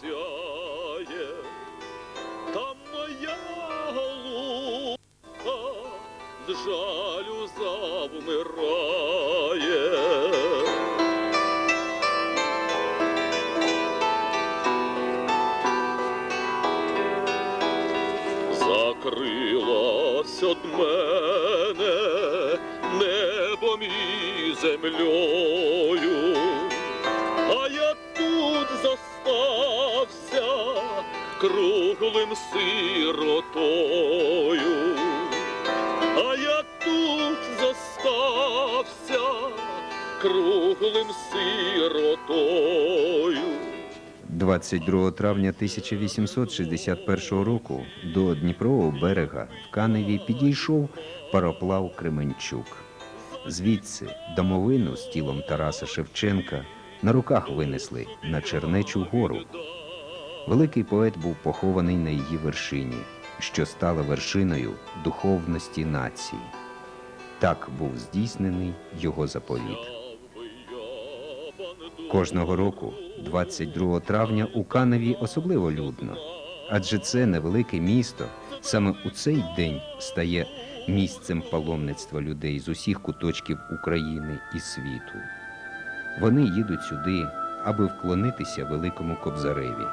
сяє, там моя голубка з жалю завмирає. Закрилась од мене небом і землею, 22 травня 1861 року до Дніпрового берега в Каневі підійшов пароплав Кременчук. Звідси домовину з тілом Тараса Шевченка на руках винесли на Чернечу гору. Великий поет був похований на її вершині, що стала вершиною духовності нації. Так був здійснений його заповіт. Кожного року, 22 травня, у Каневі особливо людно, адже це невелике місто саме у цей день стає місцем паломництва людей з усіх куточків України і світу. Вони їдуть сюди, аби вклонитися великому Кобзареві.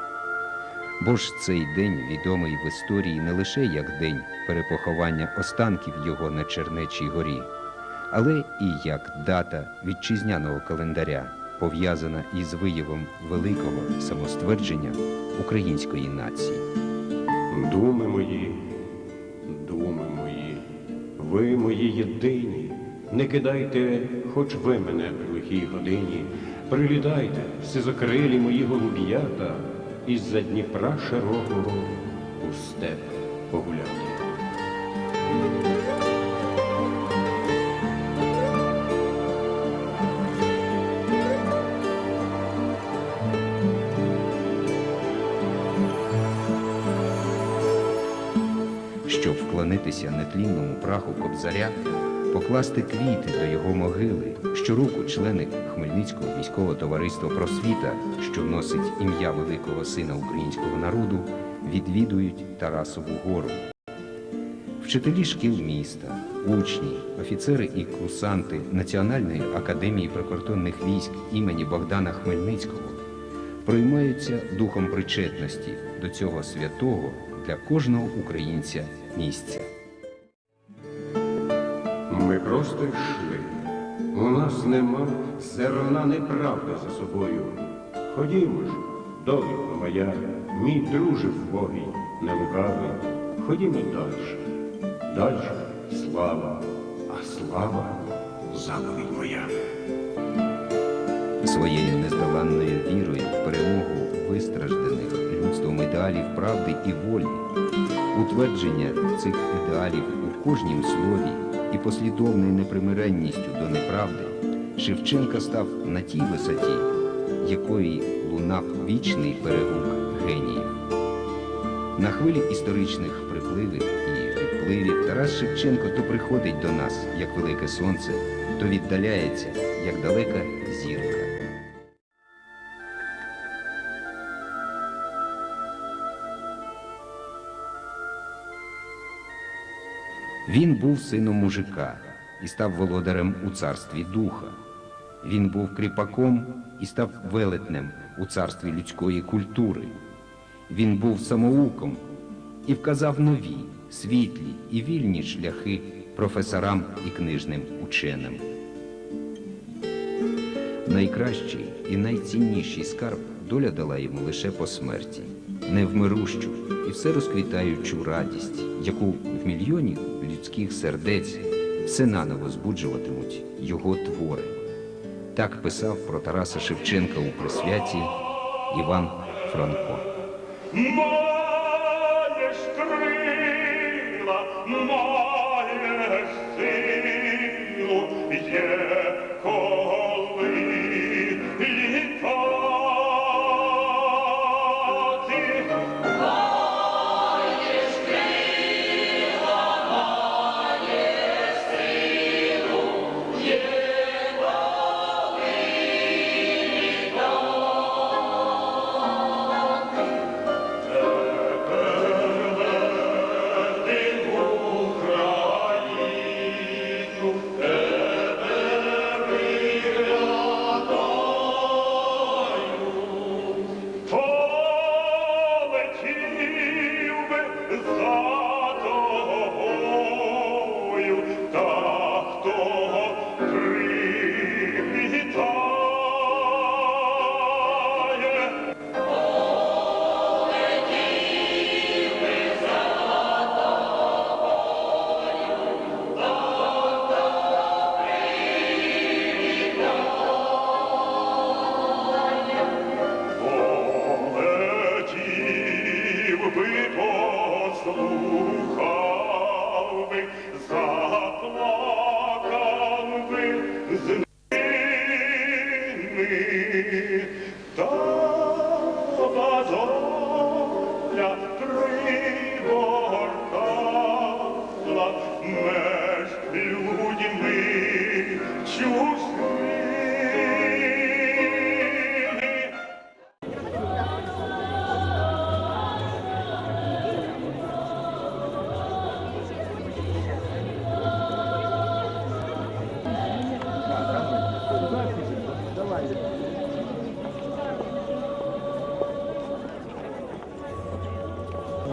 Бо ж цей день відомий в історії не лише як день перепоховання останків його на Чернечій горі, але і як дата вітчизняного календаря, пов'язана із виявом великого самоствердження української нації. Думи мої, думи мої, ви мої єдині, не кидайте, хоч ви мене при лихій годині, прилітайте, всезакрилі мої голуб'ята, із-за Дніпра широкого у степ погуляти. Щоб вклонитися нетлінному праху Кобзаря, покласти квіти до його могили. Щороку члени Хмельницького міського товариства просвіта, що носить ім'я великого сина українського народу, відвідують Тарасову гору. Вчителі шкіл міста, учні, офіцери і курсанти Національної академії прикордонних військ імені Богдана Хмельницького проймаються духом причетності до цього святого для кожного українця місця. Ми просто йшли. У нас нема зерна неправди за собою. Ходімо ж, довідка моя, мій друже вбогий, не лукавий. Ходімо далі. Далі слава, а слава заповідь моя. Своєю нездоланною вірою в перемогу вистражданих людством ідеалів правди і волі, утвердження цих ідеалів у кожнім слові і послідовною непримиренністю до неправди, Шевченка став на тій висоті, якої лунав вічний перегук геніїв. На хвилі історичних припливів і відпливів Тарас Шевченко то приходить до нас, як велике сонце, то віддаляється, як далека зірка. Він був сином мужика і став володарем у царстві духа. Він був кріпаком і став велетнем у царстві людської культури. Він був самоуком і вказав нові, світлі і вільні шляхи професорам і книжним ученим. Найкращий і найцінніший скарб доля дала йому лише по смерті, невмирущу і все розквітаючу радість, яку в мільйонів людських сердець все наново збуджуватимуть його твори. Так писав про Тараса Шевченка у присвяті Іван Франко. triborta la mes più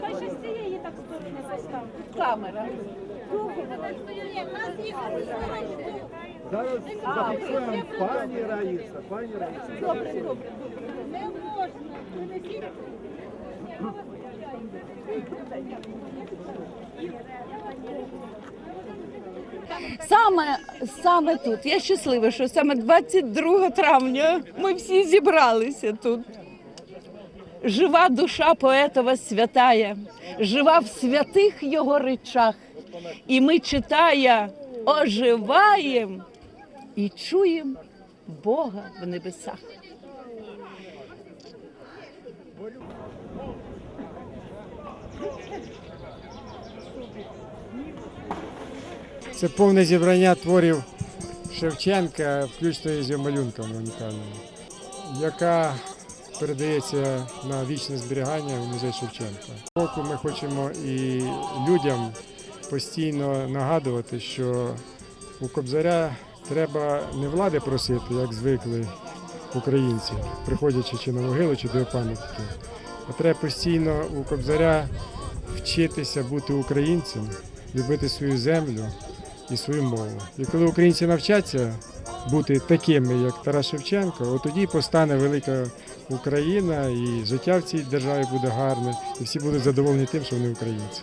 Хай ще з цієї так сторони поставити. Камера. Зараз зафіксуємо пані Раїса, пані Раїса. Добре, добре. Не можна. Принесіть. Саме, саме тут. Я щаслива, що саме 22 травня ми всі зібралися тут. Жива душа поетова святая, жива в святих його речах. І ми читая, оживаєм і чуєм Бога в небесах. Це повне зібрання творів Шевченка, включно із його малюнками унікальними, яка передається на вічне зберігання в музей Шевченка. Року ми хочемо і людям постійно нагадувати, що у Кобзаря треба не влади просити, як звикли українці, приходячи чи на могилу, чи до пам'ятки, а треба постійно у Кобзаря вчитися бути українцем, любити свою землю і свою мову. І коли українці навчаться бути такими, як Тарас Шевченко, от тоді постане велика Україна, і життя в цій державі буде гарне, і всі будуть задоволені тим, що вони українці.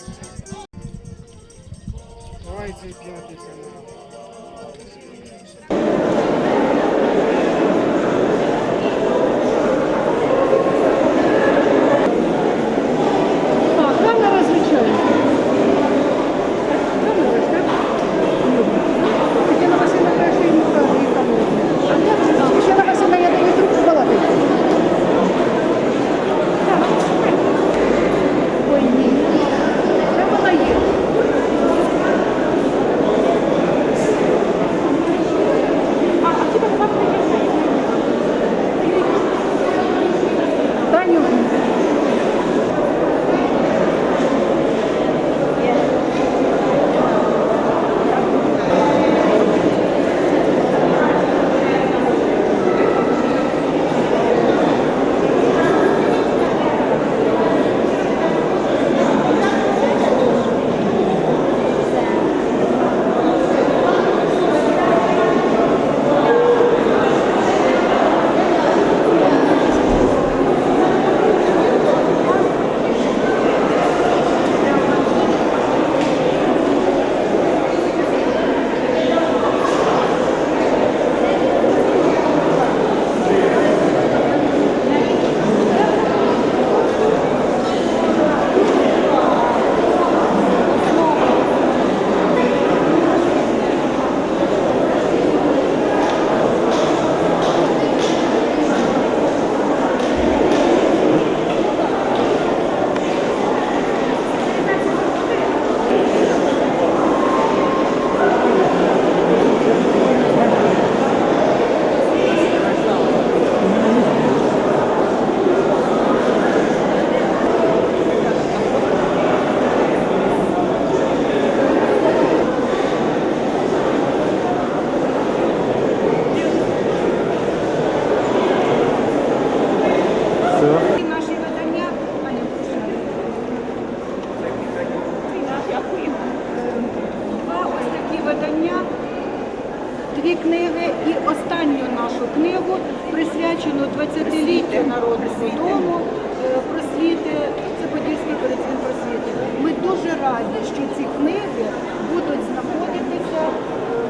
Книги будуть знаходитися е,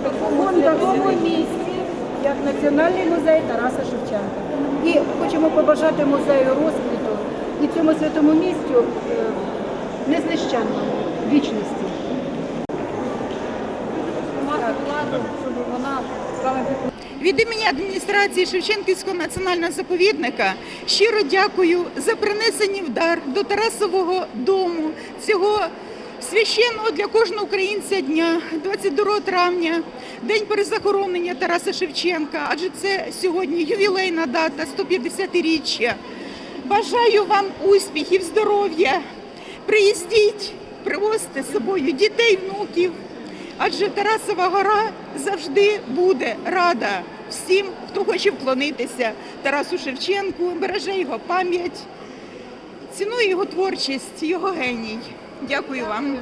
в такому святому місці, як Національний музей Тараса Шевченка. І хочемо побажати музею розквіту і цьому святому місцю е, незнищенному вічності. Від імені адміністрації Шевченківського національного заповідника щиро дякую за принесені в дар до Тарасового дому цього священного для кожного українця дня, 22 травня, день перезахоронення Тараса Шевченка, адже це сьогодні ювілейна дата, 150-річчя. Бажаю вам успіхів, здоров'я. Приїздіть, привозьте з собою дітей, внуків. Адже Тарасова гора завжди буде рада всім, хто хоче вклонитися Тарасу Шевченку, береже його пам'ять, цінує його творчість, його геній. Дякую вам.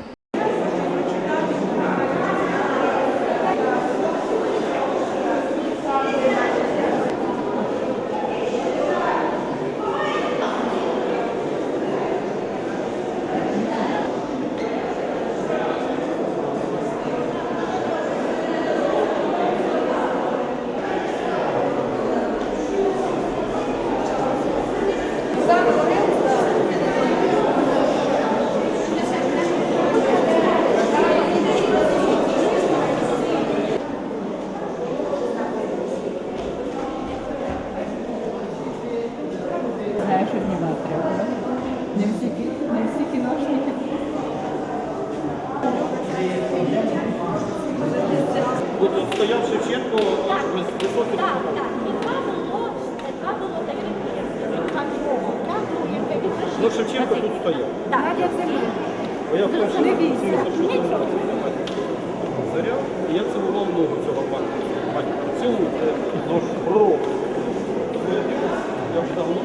Ну, Шевченко тут стояв. Так, я Бо я вперше не бійся. Шевченко. Заряв, і я цілував ногу цього пана. Цілую, це нож пророк. Я вже давно